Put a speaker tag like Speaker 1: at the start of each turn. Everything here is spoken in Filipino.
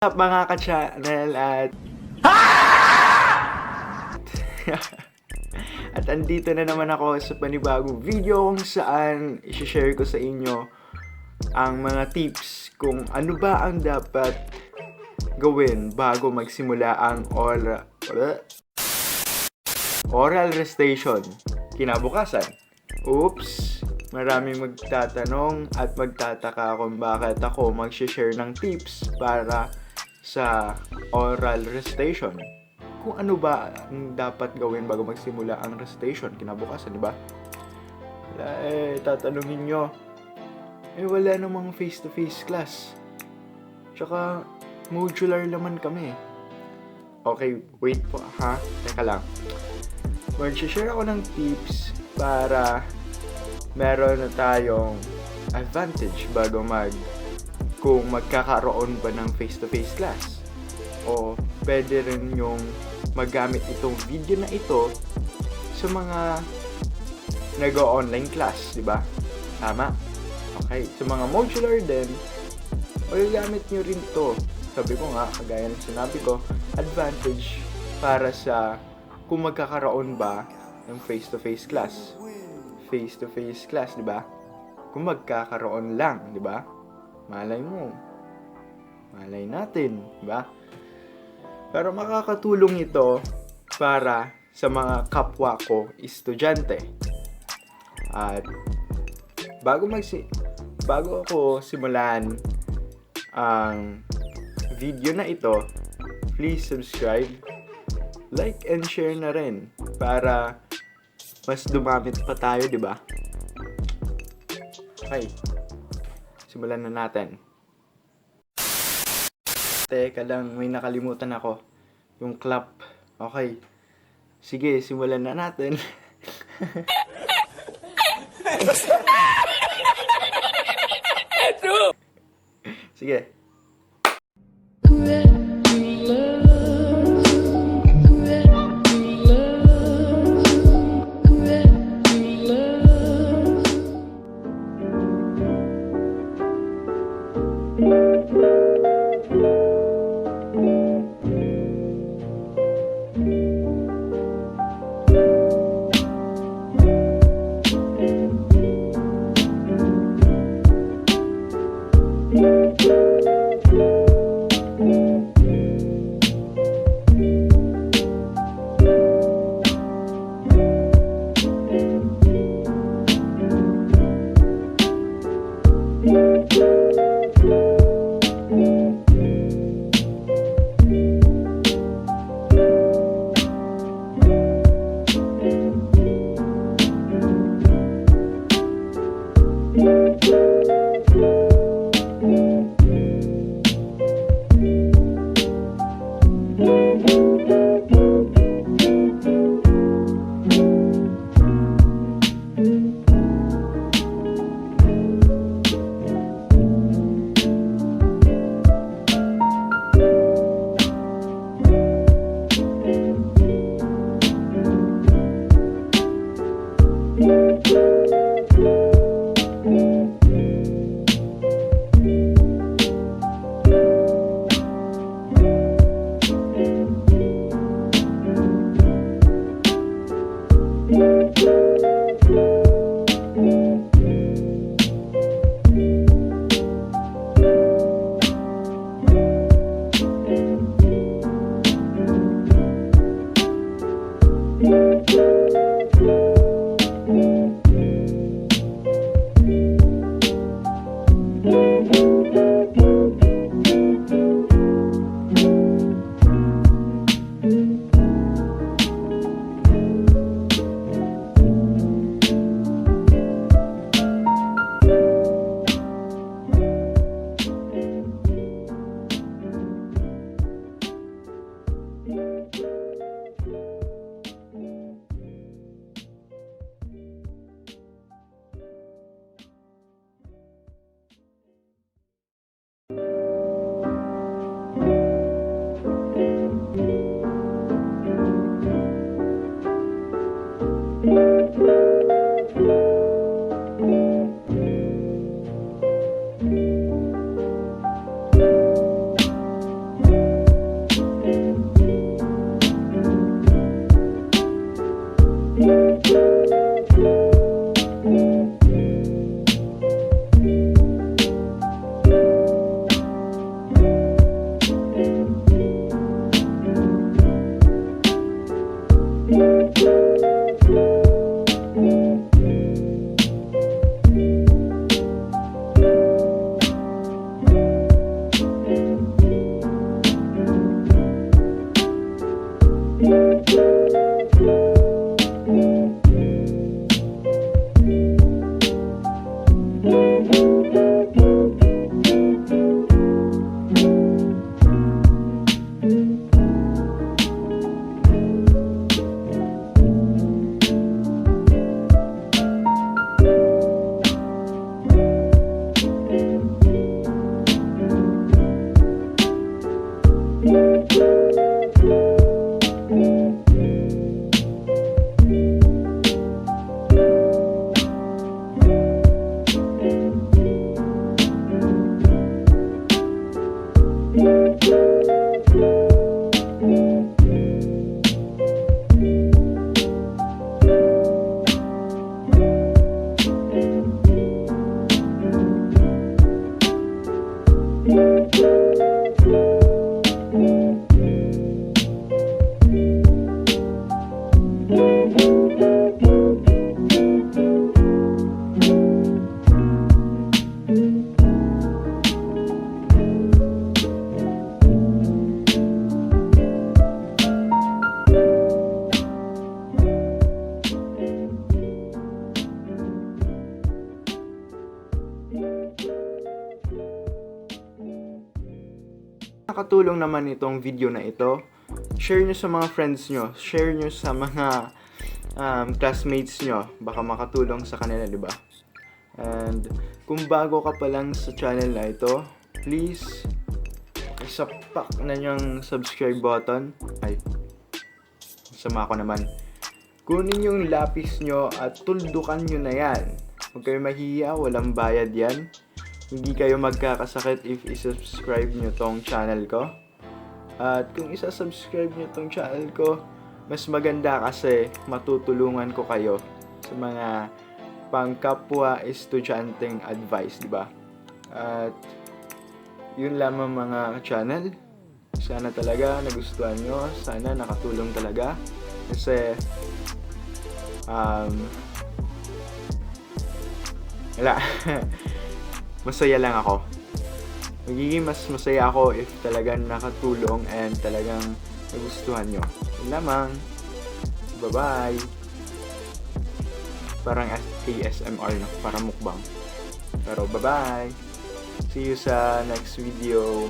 Speaker 1: up mga ka-channel at... at andito na naman ako sa panibagong video kung saan isi-share ko sa inyo ang mga tips kung ano ba ang dapat gawin bago magsimula ang oral oral restation kinabukasan. Oops! Maraming magtatanong at magtataka kung bakit ako mag-share ng tips para sa oral recitation. Kung ano ba ang dapat gawin bago magsimula ang recitation kinabukasan, di ba? Wala eh, tatanungin nyo. Eh, wala namang face-to-face class. Tsaka, modular naman kami. Okay, wait po ha. Teka lang. Mag-share ako ng tips para meron na tayong advantage bago mag kung magkakaroon ba ng face-to-face class. O pwede rin yung magamit itong video na ito sa mga nag-online class, di ba? Tama? Okay. Sa mga modular din, magagamit nyo rin to. Sabi ko nga, kagaya ng sinabi ko, advantage para sa kung magkakaroon ba ng face-to-face class. Face-to-face class, di ba? Kung magkakaroon lang, di ba? Malay mo. Malay natin, di ba? Pero makakatulong ito para sa mga kapwa ko estudyante. At bago magsi bago ako simulan ang video na ito, please subscribe, like and share na rin para mas dumamit pa tayo, di ba? Okay. Simulan na natin. Teka lang, may nakalimutan ako. Yung clap. Okay. Sige, simulan na natin. Sige. Thank nakatulong naman itong video na ito, share nyo sa mga friends nyo, share nyo sa mga um, classmates nyo, baka makatulong sa kanila, di ba? And kung bago ka pa lang sa channel na ito, please, isapak na yung subscribe button. Ay, sama ko naman. Kunin yung lapis nyo at tuldukan nyo na yan. Huwag kayo mahiya, walang bayad yan. Hindi kayo magkakasakit if isubscribe nyo tong channel ko. At kung isa-subscribe nyo tong channel ko, mas maganda kasi matutulungan ko kayo sa mga pangkapwa estudyanteng advice, di ba? At yun lamang mga channel. Sana talaga nagustuhan nyo. Sana nakatulong talaga. Kasi um, wala. Masaya lang ako. Magiging mas masaya ako if talagang nakatulong and talagang nagustuhan nyo. Yun lamang. Bye-bye. Parang ASMR, no? Parang mukbang. Pero bye-bye. See you sa next video.